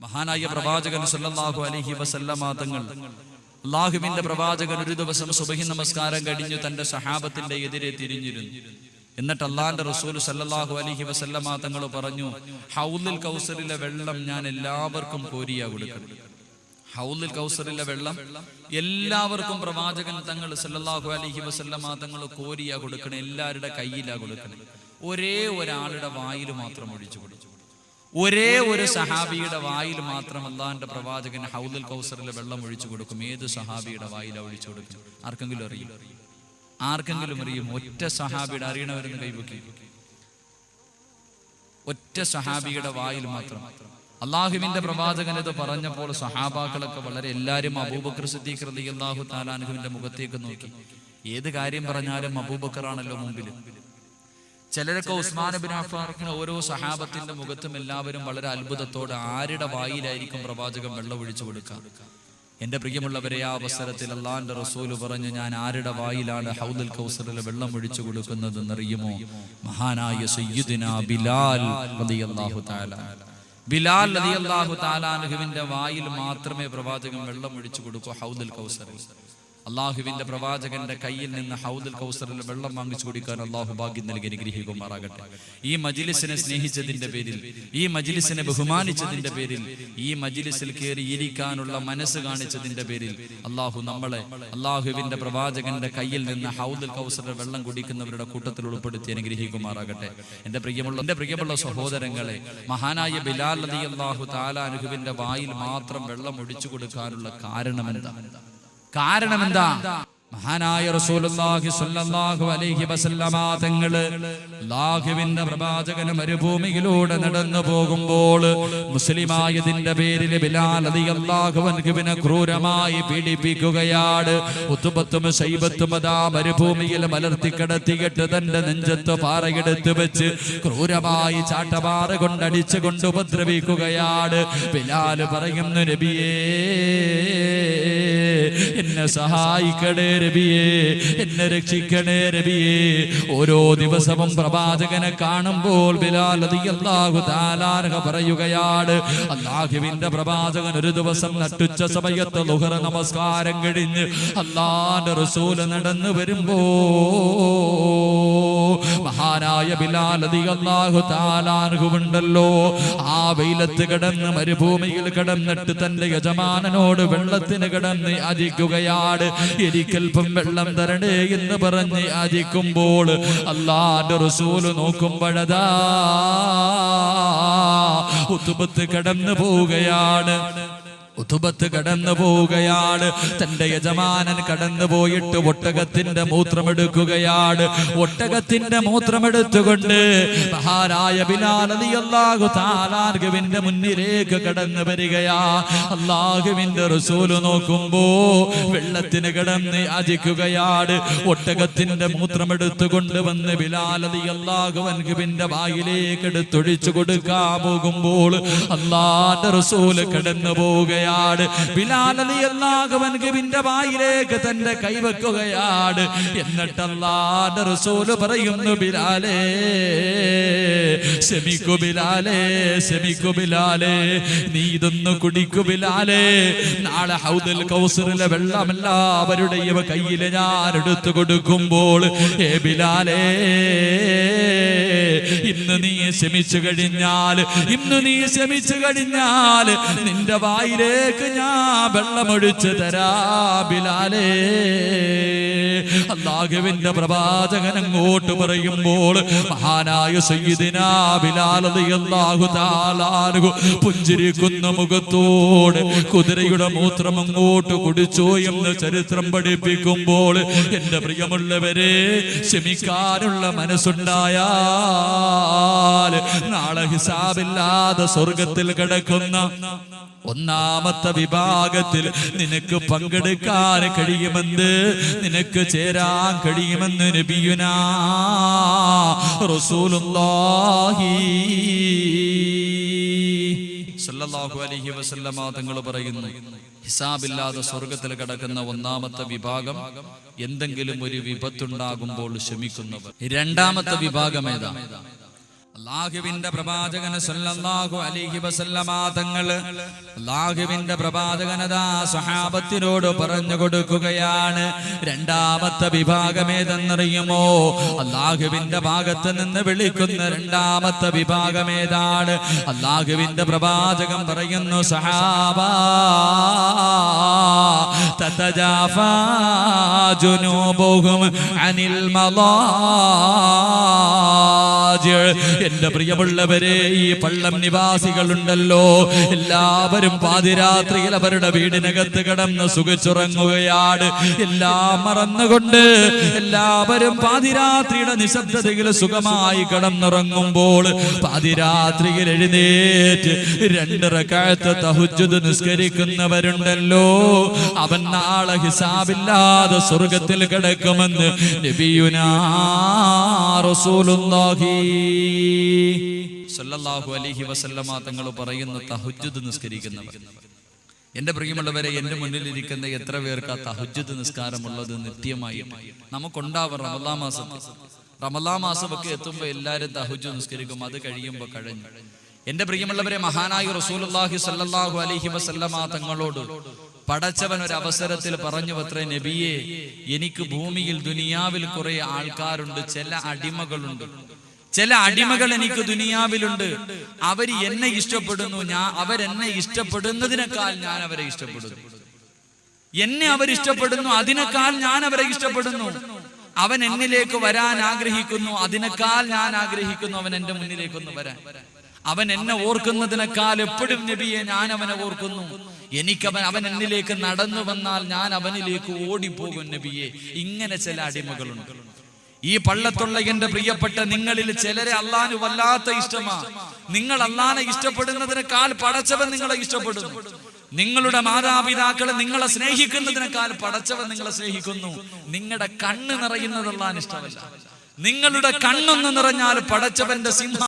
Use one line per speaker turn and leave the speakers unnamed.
മഹാനായ പ്രവാചകൻ സല്ലല്ലാഹു അലൈഹി വസല്ലമ തങ്ങൾ. അള്ളാഹുവിന്റെ പ്രവാചകൻ ഒരു ദിവസം സുബഹി നമസ്കാരം കഴിഞ്ഞു തന്റെ സഹാബത്തിന്റെ എതിരെ തിരിഞ്ഞിരുന്നു. എന്നിട്ട് അള്ളാന്റെ റസൂൽ സല്ലല്ലാഹു അലൈഹി വസല്ലമ തങ്ങൾ പറഞ്ഞു ഹൗലിൽ കൗസറിലെ വെള്ളം ഞാൻ എല്ലാവർക്കും കോരിയാ കൊടുക്കണം ഹൗലിൽ കൗസറിലെ വെള്ളം എല്ലാവർക്കും പ്രവാചകൻ തങ്ങൾ സല്ലല്ലാഹു അലൈഹി വസല്ലമ തങ്ങൾ കോരിയാ കൊടുക്കണം എല്ലാവരുടെ കയ്യിലാ കൊടുക്കണം. ഒരേ ഒരാളുടെ വായിൽ മാത്രം ഒഴിച്ചു കൊടുത്തു ഒരേ ഒരു സഹാബിയുടെ വായിൽ മാത്രം അള്ളാഹിന്റെ പ്രവാചകൻ ഹൗദൽ കൗസറിൽ വെള്ളം ഒഴിച്ചു കൊടുക്കും. ഏത് സഹാബിയുടെ വായിൽ ഒഴിച്ചു കൊടുക്കും? ആർക്കെങ്കിലും അറിയും? ആർക്കെങ്കിലും അറിയും? ഒറ്റ സഹാബിയുടെ അറിയണവരെന്ന് കൈവക്കി. ഒറ്റ സഹാബിയുടെ വായിൽ മാത്രം. അള്ളാഹുവിന്റെ പ്രവാചകൻ ഇത് പറഞ്ഞപ്പോൾ സഹാബാക്കളൊക്കെ വളരെ എല്ലാരും അബൂബക്കർ സിദ്ദീഖ് അള്ളാഹു താലാനുഹുവിന്റെ മുഖത്തേക്ക് നോക്കി. ഏത് കാര്യം പറഞ്ഞാലും അബൂബക്കറാണല്ലോ മുമ്പിൽ ചിലരൊക്കെ ഉസ്മാൻ ബിൻ അഫാറിന് ഓരോ സഹാബത്തിന്റെ മുഖത്തും എല്ലാവരും വളരെ അത്ഭുതത്തോടെ ആരുടെ വായിലായിരിക്കും പ്രവാചകം വെള്ളം ഒഴിച്ചു കൊടുക്കുക. എന്റെ പ്രിയമുള്ളവരെ ആ അവസരത്തിൽ അള്ളാന്റെ റസൂൽ പറഞ്ഞു ഞാൻ ആരുടെ വായിലാണ് ഹൗദുൽ കൗസറിൽ വെള്ളം ഒഴിച്ചു കൊടുക്കുന്നത് എന്നറിയുമോ മഹാനായ സയ്യുദിന ബിലാൽ റളിയല്ലാഹു തആല. ബിലാൽ റളിയല്ലാഹു വായിൽ മാത്രമേ പ്രവാചകം വെള്ളം ഒഴിച്ചു കൊടുക്കൂ ഹൗദുൽ കൗസറിൽ അള്ളാഹുവിന്റെ പ്രവാചകന്റെ കയ്യിൽ നിന്ന് ഹൗദൽ കൗസറിൽ വെള്ളം വാങ്ങിച്ചു കുടിക്കാൻ അള്ളാഹു ഭാഗ്യം നൽകി അനുഗ്രഹിക്കുമാറാകട്ടെ. ഈ മജിലിസിനെ സ്നേഹിച്ചതിന്റെ പേരിൽ ഈ മജിലിസിനെ ബഹുമാനിച്ചതിന്റെ പേരിൽ ഈ മജിലിസിൽ കയറി ഇരിക്കാനുള്ള മനസ്സ് കാണിച്ചതിന്റെ പേരിൽ അള്ളാഹു നമ്മളെ അള്ളാഹുവിന്റെ പ്രവാചകന്റെ കയ്യിൽ നിന്ന് ഹൗദൽ കൗസറിൽ വെള്ളം കുടിക്കുന്നവരുടെ കൂട്ടത്തിൽ ഉൾപ്പെടുത്തി അനുഗ്രഹിക്കുമാറാകട്ടെ. എന്റെ പ്രിയമുള്ള എന്റെ പ്രിയമുള്ള സഹോദരങ്ങളെ മഹാനായ ബിലാൽ അലി അള്ളാഹു താലാനുഹുവിന്റെ വായിൽ മാത്രം വെള്ളം ഒഴിച്ചു കൊടുക്കാനുള്ള കാരണം എന്താ? കാരണം എന്താ മഹാനായ റസൂലുള്ളാഹി സ്വല്ലല്ലാഹു അലൈഹി വസല്ലമ പ്രവാചകൻ മരുഭൂമിയിലൂടെ നടന്നു പോകുമ്പോൾ മുസ്ലിമായതിന്റെ പേരിൽ ബിലാൽ റളിയല്ലാഹു അൻഹുവിനെ ക്രൂരമായി പീഡിപ്പിക്കുകയാണ്. ഉത്തുബത്തും ശൈബത്തും അതാ മരുഭൂമിയിൽ മലർത്തി കിടത്തിയിട്ട് തന്റെ നെഞ്ചത്ത് പാറയെടുത്ത് വെച്ച് ക്രൂരമായി ചാട്ടപാറ കൊണ്ടടിച്ചു കൊണ്ട് ഉപദ്രവിക്കുകയാണ്. ബിലാൽ പറയുന്നു നബിയേ എന്നെ സഹായിക്കണേ രബിയേ എന്നെ രക്ഷിക്കണേ രബിയേ. ഓരോ ദിവസവും പ്രവാചകനെ കാണുമ്പോൾ ബിലാൽ പറയുകയാണ്. അള്ളാഹുവിന്റെ പ്രവാചകൻ ഒരു ദിവസം നട്ടുച്ച സമയത്ത് ലുഹറ നമസ്കാരം കഴിഞ്ഞ് അള്ളാന്റെ റസൂൽ നടന്നു വരുമ്പോ മഹാനായ ബിലാൽ അള്ളാഹു താലാർഹുണ്ടല്ലോ ആ വെയിലത്ത് കിടന്ന് മരുഭൂമിയിൽ കിടന്നിട്ട് തന്റെ യജമാനനോട് വെള്ളത്തിന് കിടന്ന് യാചിക്കുകയാണ് എനിക്കൽപ്പം വെള്ളം തരണേ എന്ന് പറഞ്ഞ് യാചിക്കുമ്പോൾ അള്ളാന്റെ റസൂൽ നോക്കുമ്പോഴതാ ഉത്തുബത്ത് കടന്നു പോവുകയാണ്. ഉത്തുബത്ത് കടന്നു പോവുകയാണ്. തന്റെ യജമാനൻ കടന്നു പോയിട്ട് ഒട്ടകത്തിന്റെ മൂത്രമെടുക്കുകയാണ്. ഒട്ടകത്തിന്റെ മൂത്രമെടുത്തുകൊണ്ട് മഹാരായ ബിലാലിയല്ലാഹു താലാർഗുവിന്റെ മുന്നിലേക്ക് കടന്നു വരികയാ. അള്ളാഹുവിന്റെ റസൂൽ നോക്കുമ്പോ വെള്ളത്തിന് കിടന്ന് യാചിക്കുകയാണ്. ഒട്ടകത്തിന്റെ മൂത്രമെടുത്തുകൊണ്ട് വന്ന് ബിലാൽ അല്ലാഹു അൻഹുവിന്റെ വായിലേക്ക് എടുത്തൊഴിച്ചു കൊടുക്കാൻ പോകുമ്പോൾ അള്ളാന്റെ റസൂൽ കടന്നു പോവുകയാണ് അലി ഗവിന്റെ വായിലേക്ക് തന്റെ കൈവെക്കുകയാണ് എന്നിട്ട് റസൂൽ പറയുന്നു ബിലാലേ ശമിക്കു ബിലാലേ ശമിക്കു ബിലാലേ നീ ഇതൊന്ന് കുടിക്കു ബിലാലേ. നാളെ ഹൗദൽ കൗസറിലെ വെള്ളം എല്ലാവരുടെയും കയ്യിൽ ഞാൻ എടുത്തു കൊടുക്കുമ്പോൾ ഏ ബിലാലേ ഇന്ന് നീ ശമിച്ചു കഴിഞ്ഞാൽ ഇന്ന് നീ ശമിച്ചു കഴിഞ്ഞാൽ നിന്റെ വായിലേക്ക് ഞാൻ വെള്ളമൊഴിച്ചു തരാ ബിലാലേ. അള്ളാഹുവിന്റെ പ്രവാചകൻ അങ്ങോട്ട് പറയുമ്പോൾ മഹാനായ സയ്യിദിനാ റളിയല്ലാഹു തആലാഹു പുഞ്ചിരിക്കുന്ന മുഖത്തോട് കുതിരയുടെ മൂത്രം അങ്ങോട്ട് കുടിച്ചോ എന്ന് ചരിത്രം പഠിപ്പിക്കുമ്പോൾ എന്റെ പ്രിയമുള്ളവരെ ക്ഷമിക്കാനുള്ള മനസ്സുണ്ടായാൽ നാളെ ഹിസാബില്ലാതെ സ്വർഗത്തിൽ കിടക്കുന്ന ഒന്നാമത്തെ വിഭാഗത്തിൽ നിനക്ക് പങ്കെടുക്കാൻ കഴിയുമെന്ന് നിനക്ക് ചേരാൻ കഴിയുമെന്ന് നബിയുനാ അലൈഹി വസല്ലമ തങ്ങൾ പറയുന്നു ഹിസാബില്ലാതെ സ്വർഗത്തിൽ കിടക്കുന്ന ഒന്നാമത്തെ വിഭാഗം എന്തെങ്കിലും ഒരു വിപത്തുണ്ടാകുമ്പോൾ ക്ഷമിക്കുന്നവർ. രണ്ടാമത്തെ വിഭാഗം ഏതാ? അള്ളാഹുവിന്റെ പ്രവാചകന് സല്ലല്ലാഹു അലൈഹി വസല്ലമ തങ്ങൾ അള്ളാഹുവിന്റെ പ്രവാചകനതാ സഹാബത്തിനോട് പറഞ്ഞു കൊടുക്കുകയാണ്. രണ്ടാമത്തെ വിഭാഗം ഏതെന്നറിയുമോ? അള്ളാഹുവിന്റെ ഭാഗത്ത് നിന്ന് വിളിക്കുന്ന രണ്ടാമത്തെ വിഭാഗം ഏതാണ്? അള്ളാഹുവിന്റെ പ്രവാചകൻ പറയുന്നു സഹാബ തതജാഫാ ജുനൂബുഹും അനിൽ മളാജിഅ് എന്റെ പ്രിയമുള്ളവരെ ഈ പള്ളം നിവാസികളുണ്ടല്ലോ. എല്ലാവരും പാതിരാത്രിയിൽ അവരുടെ വീടിനകത്ത് കിടന്ന് സുഖിച്ചുറങ്ങുകയാണ്. എല്ലാം മറന്നുകൊണ്ട് എല്ലാവരും പാതിരാത്രിയുടെ നിശബ്ദതയിൽ സുഖമായി കിടന്നുറങ്ങുമ്പോൾ പാതിരാത്രിയിൽ എഴുന്നേറ്റ് രണ്ടര കാലത്ത് തഹുജുദ് നിസ്കരിക്കുന്നവരുണ്ടല്ലോ. അവൻ നാളെ ഹിസാബില്ലാതെ സ്വർഗത്തിൽ കിടക്കുമെന്ന് നബിയുനാ റസൂലുള്ളാഹി സല്ലല്ലാഹു അലൈഹി വസല്ലമ തങ്ങൾ പറയുന്ന തഹജ്ജുദ് നിസ്കരിക്കുന്നവർ. എന്റെ പ്രിയമുള്ളവരെ എന്റെ മുന്നിലിരിക്കുന്ന എത്ര പേർക്ക് ആ തഹജ്ജുദ് നിസ്കാരമുള്ളത് നിത്യമായി നമുക്കുണ്ടാവും റമദാ മാസം റമദാ മാസമൊക്കെ എത്തുമ്പോൾ എല്ലാവരും തഹജ്ജുദ് നിസ്കരിക്കും അത് കഴിയുമ്പോൾ കഴിഞ്ഞു. എന്റെ പ്രിയമുള്ളവരെ മഹാനായ റസൂലുള്ളാഹി സല്ലല്ലാഹു അലൈഹി വസല്ലമ തങ്ങളോട് പടച്ചവൻ ഒരു അവസരത്തിൽ പറഞ്ഞു അത്ര നബിയെ എനിക്ക് ഭൂമിയിൽ ദുനിയാവിൽ കുറെ ആൾക്കാരുണ്ട് ചില അടിമകളുണ്ട്. ചില അടിമകൾ എനിക്ക് ദുനിയാവിലുണ്ട്. അവർ എന്നെ ഇഷ്ടപ്പെടുന്നു. ഞാൻ അവരെന്നെ ഇഷ്ടപ്പെടുന്നതിനേക്കാൾ ഞാൻ അവരെ ഇഷ്ടപ്പെടുന്നു. എന്നെ അവർ ഇഷ്ടപ്പെടുന്നു. അതിനേക്കാൾ ഞാൻ അവരെ ഇഷ്ടപ്പെടുന്നു. അവൻ എന്നിലേക്ക് വരാൻ ആഗ്രഹിക്കുന്നു. അതിനേക്കാൾ ഞാൻ ആഗ്രഹിക്കുന്നു അവൻ എന്റെ മുന്നിലേക്കൊന്ന് വരാൻ. അവൻ എന്നെ ഓർക്കുന്നതിനേക്കാൾ എപ്പോഴും നബിയെ ഞാൻ അവനെ ഓർക്കുന്നു. എനിക്കവൻ അവൻ എന്നിലേക്ക് നടന്നു വന്നാൽ ഞാൻ അവനിലേക്ക് ഓടിപ്പോകും നബിയെ. ഇങ്ങനെ ചില അടിമകളുണ്ട്. ഈ പള്ളത്തുള്ള എന്റെ പ്രിയപ്പെട്ട നിങ്ങളിൽ ചിലരെ അള്ളാന് വല്ലാത്ത ഇഷ്ടമാ. നിങ്ങൾ അള്ളാനെ ഇഷ്ടപ്പെടുന്നതിനേക്കാൾ പടച്ചവൻ നിങ്ങളെ ഇഷ്ടപ്പെടുന്നു. നിങ്ങളുടെ മാതാപിതാക്കളെ നിങ്ങളെ സ്നേഹിക്കുന്നതിനേക്കാൾ പടച്ചവൻ നിങ്ങളെ സ്നേഹിക്കുന്നു. നിങ്ങളുടെ കണ്ണ് നിറയുന്നത് അള്ളാൻ ഇഷ്ടമല്ല. നിങ്ങളുടെ കണ്ണൊന്ന് നിറഞ്ഞാൽ പടച്ചവന്റെ സിംഹ